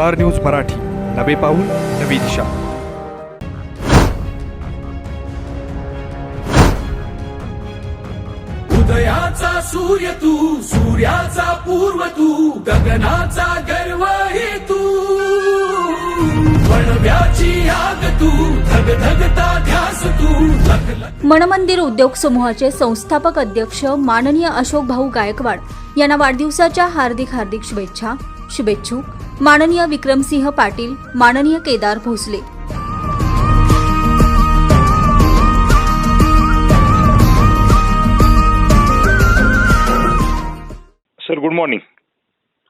Star news Marathi. नवे पाऊल नवी दिशा. उदयाचा सूर्य तू सूर्याचा पूर्व तू गगनाचा गर्व हे तू. वणव्याची आग तू धग धगता ध्यास तू मनमंदिर उद्योग समूहाचे संस्थापक अध्यक्ष माननीय अशोक भाऊ गायकवाड यांना वाढदिवसाच्या हार्दिक हार्दिक शुभेच्छा शुभेच्छुक. माननीय विक्रमसिंह पाटील माननीय Kedar Bhosale. Sir good morning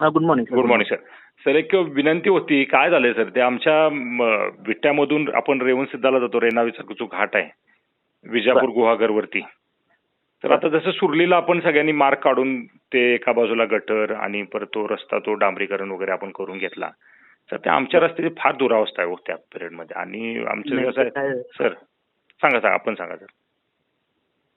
हा good morning good morning sir sir एक विनंती होती काय झालंय सर ते आमच्या म, विट्यामधून आपण रेवण सिद्धाला जातो रेणावीचा जो घाट आहे विजापूर गुहागरवरती. तर आता जसं सुरलीला आपण सगळ्यांनी मार्ग काढून ते एका बाजूला गटर आणि परत तो रस्ता तो डांबरीकरण वगैरे आपण करून घेतला तर त्या आमच्या रस्त्याची फार दुरावस्था आहे हो त्या पिरियडमध्ये आणि आमचं कसं ते आहे? सर सांगा सांगा आपण सांगा सर.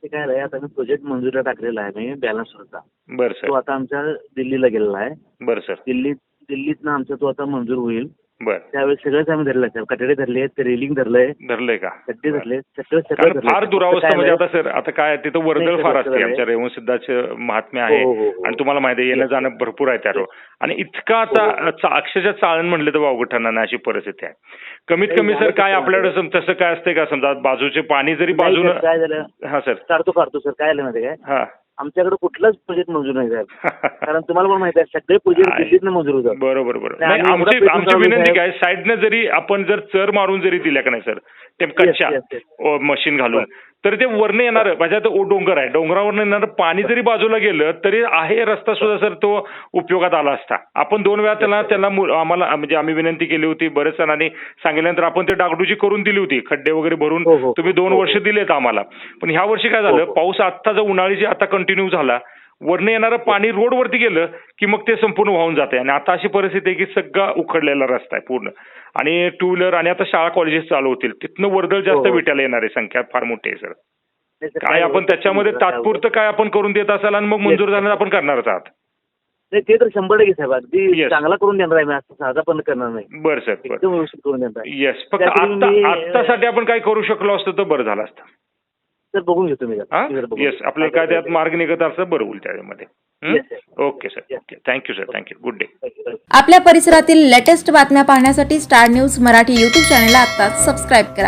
ते काय आहे आता मी प्रोजेक्ट मंजुरीला टाकलेला आहे मी बॅलन्स होता बरं तो सर आता आमच्या दिल्लीला गेलेला आहे. बरं सर. दिल्लीत दिल्लीतनं आमचा तो आता मंजूर होईल. बरं. त्यावेळेस सगळंच आम्ही धरलं. आहे कटेडे धरले रेलिंग धरलंय. धरलंय का? धरले सगळं सगळं कारण धरलंय. फार दुरावस्था म्हणजे आता सर आता काय तिथं वर्दळ फार असते आमच्या रेवण सिद्धाचं महात्म्य आहे हो, हो, हो. आणि तुम्हाला माहिती आहे येणं जाणं भरपूर आहे त्या रोड आणि इतका आता हो, चा- अक्षरशः चाळण म्हणलं तर वावगं ठरणार नाही अशी परिस्थिती आहे. कमीत नाही, कमी सर झालं काय आपल्याकडे सम- तसं काय असते का? समजा बाजूचे पाणी जरी नाही, बाजूनं सर, काय झालं? हा सर. काढतो काढतो सर. काय झालं माहिती काय? हा. आमच्याकडे कुठलाच प्रोजेक्ट मंजूर नाही साहेब कारण तुम्हाला पण माहिती आहे सगळे प्रोजेक्ट आहे. दिल्लीतनं मंजूर होतात बरोबर बरोबर नाही, आमची एवढा आमची प्रयत्न विनंती काय साईडनं जरी आपण जर चर मारून जरी दिल्या का नाही सर ते कच्च्या yes, yes. मशीन घालून तर ते वरनं येणार माझ्या तो डोंगर आहे. डोंगरावरनं येणार पाणी जरी बाजूला गेलं तरी आहे रस्ता सुद्धा सर तो उपयोगात आला असता. आपण दोन वेळा त्याला त्याला आम्हाला म्हणजे आम्ही विनंती केली होती बरेच जणांनी सांगितल्यानंतर आपण ते डागडुजी करून दिली होती. खड्डे वगैरे भरून हो, हो. तुम्ही दोन हो, वर्ष दिलेत आम्हाला. पण ह्या वर्षी काय झालं. पाऊस आत्ता जर उन्हाळी जे आता कंटिन्यू झाला वरनं येणारं पाणी रोडवरती गेलं की मग ते संपूर्ण वाहून जाते आणि आता अशी परिस्थिती आहे की सगळा उखडलेला रस्ता आहे पूर्ण. आणि टू व्हीलर आणि आता शाळा कॉलेजेस चालू होतील. तिथनं वर्दळ जास्त हो, हो. विटायला येणार आहे संख्या फार मोठी आहे सर काय आपण त्याच्यामध्ये? तात्पुरतं काय आपण करून देत असाल आणि मग मंजूर. झाल्यानं आपण करणारच आहात? नाही ते तर शंभर टक्के साहेब. अगदी. चांगला करून देणार आहे मी. असं साधा पण करणार नाही. बरं सर बरं. एकदम व्यवस्थित करून देणार येस फक्त आता आत्तासाठी आपण काय करू शकलो असतं तर बरं झालं असतं. सर बघून घेतो मी. हा येस. आपल्याला काय त्यात मार्ग निघत असतं बरं होईल yes. Okay sir. Okay thank you sir thank you good day. आपल्या परिसरातील लेटेस्ट बातम्या पाहण्यासाठी स्टार न्यूज मराठी यूट्यूब चॅनलला आत्ताच सबस्क्राईब करा